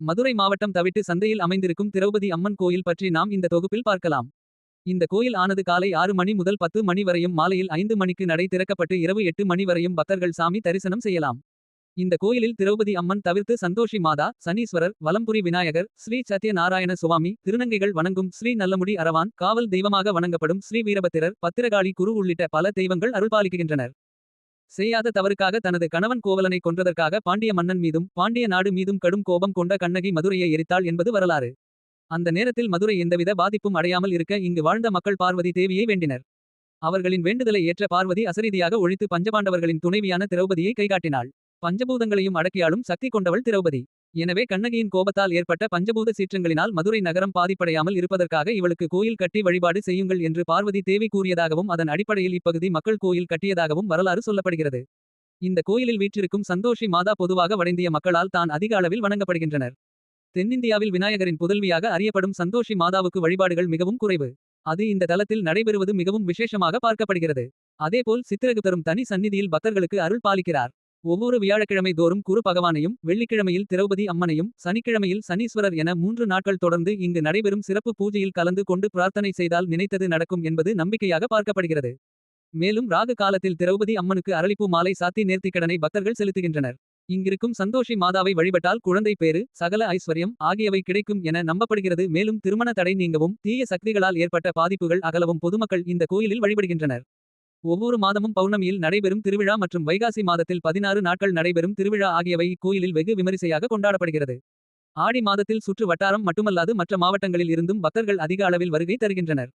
மதுரை மாவட்டம் தவிட்டு சந்தையில் அமைந்திருக்கும் திரௌபதி அம்மன் கோயில் பற்றி நாம் இந்த தொகுப்பில் பார்க்கலாம். இந்த கோயில் ஆனது காலை ஆறு மணி முதல் பத்து மணி வரையும் மாலையில் ஐந்து மணிக்கு நடை திறக்கப்பட்டு இரவு எட்டு மணி வரையும் பக்தர்கள் சாமி தரிசனம் செய்யலாம். இந்த கோயிலில் திரௌபதி அம்மன் தவிர்த்து சந்தோஷி மாதா சனீஸ்வரர் வலம்புரி விநாயகர் ஸ்ரீ சத்ய நாராயண சுவாமி திருநங்கைகள் வணங்கும் ஸ்ரீ நல்லமுடி அரவான் காவல் தெய்வமாக வணங்கப்படும் ஸ்ரீ வீரபத்திரர் பத்திரகாளி குரு உள்ளிட்ட பல தெய்வங்கள் அருள்பாலிக்கின்றனர். செய்யாத தவறுக்காக தனது கணவன் கோவலனை கொன்றதற்காக பாண்டிய மன்னன் மீதும் பாண்டிய நாடு மீதும் கடும் கோபம் கொண்ட கண்ணகி மதுரையை எரித்தாள் என்பது வரலாறு. அந்த நேரத்தில் மதுரை எந்தவித பாதிப்பும் அடையாமல் இருக்க இங்கு வாழ்ந்த மக்கள் பார்வதி தேவியை வேண்டினர். அவர்களின் வேண்டுதலை ஏற்ற பார்வதி அசரீதியாக ஒழித்து பஞ்சபாண்டவர்களின் துணைவியான திரௌபதியை கைகாட்டினாள். பஞ்சபூதங்களையும் அடக்கியாலும் சக்தி கொண்டவள் திரௌபதி. எனவே கண்ணகியின் கோபத்தால் ஏற்பட்ட பஞ்சபூத சீற்றங்களினால் மதுரை நகரம் பாதிப்படையாமல் இருப்பதற்காக இவளுக்கு கோயில் கட்டி வழிபாடு செய்யுங்கள் என்று பார்வதி தேவி கூறியதாகவும் அதன் அடிப்படையில் இப்பகுதி மக்கள் கோயில் கட்டியதாகவும் வரலாறு சொல்லப்படுகிறது. இந்த கோயிலில் வீற்றிருக்கும் சந்தோஷி மாதா பொதுவாக வடைந்திய மக்களால் தான் அதிக அளவில் வணங்கப்படுகின்றனர். தென்னிந்தியாவில் விநாயகரின் புதல்வியாக அறியப்படும் சந்தோஷி மாதாவுக்கு வழிபாடுகள் மிகவும் குறைவு. அது இந்த தளத்தில் நடைபெறுவது மிகவும் விசேஷமாக பார்க்கப்படுகிறது. அதேபோல் சித்திரகுப்தரும் தனி சந்நிதியில் பக்தர்களுக்கு அருள் பாலிக்கிறார். ஒவ்வொரு வியாழக்கிழமை தோறும் குரு பகவானையும் வெள்ளிக்கிழமையில் திரௌபதி அம்மனையும் சனிக்கிழமையில் சனீஸ்வரர் என மூன்று நாட்கள் தொடர்ந்து இங்கு நடைபெறும் சிறப்பு பூஜையில் கலந்து கொண்டு பிரார்த்தனை செய்தால் நினைத்தது நடக்கும் என்பது நம்பிக்கையாக பார்க்கப்படுகிறது. மேலும் ராகு காலத்தில் திரௌபதி அம்மனுக்கு அரளிப்பு மாலை சாத்தி நேர்த்திக்கடனை பக்தர்கள் செலுத்துகின்றனர். இங்கிருக்கும் சந்தோஷி மாதாவை வழிபட்டால் குழந்தை பேறு சகல ஐஸ்வர்யம் ஆகியவை கிடைக்கும் என நம்பப்படுகிறது மேலும் திருமண தடை நீங்கவும் தீய சக்திகளால் ஏற்பட்ட பாதிப்புகள் அகலவும் பொதுமக்கள் இந்த கோயிலில் வழிபடுகின்றனர். ஒவ்வொரு மாதமும் பௌர்ணமியில் நடைபெறும் திருவிழா மற்றும் வைகாசி மாதத்தில் பதினாறு நாட்கள் நடைபெறும் திருவிழா ஆகியவை இக்கோயிலில் வெகு விமரிசையாக கொண்டாடப்படுகிறது. ஆடி மாதத்தில் சுற்று வட்டாரம் மட்டுமல்லாது மற்ற மாவட்டங்களில் இருந்தும் பக்தர்கள் அதிக அளவில் வருகை தருகின்றனர்.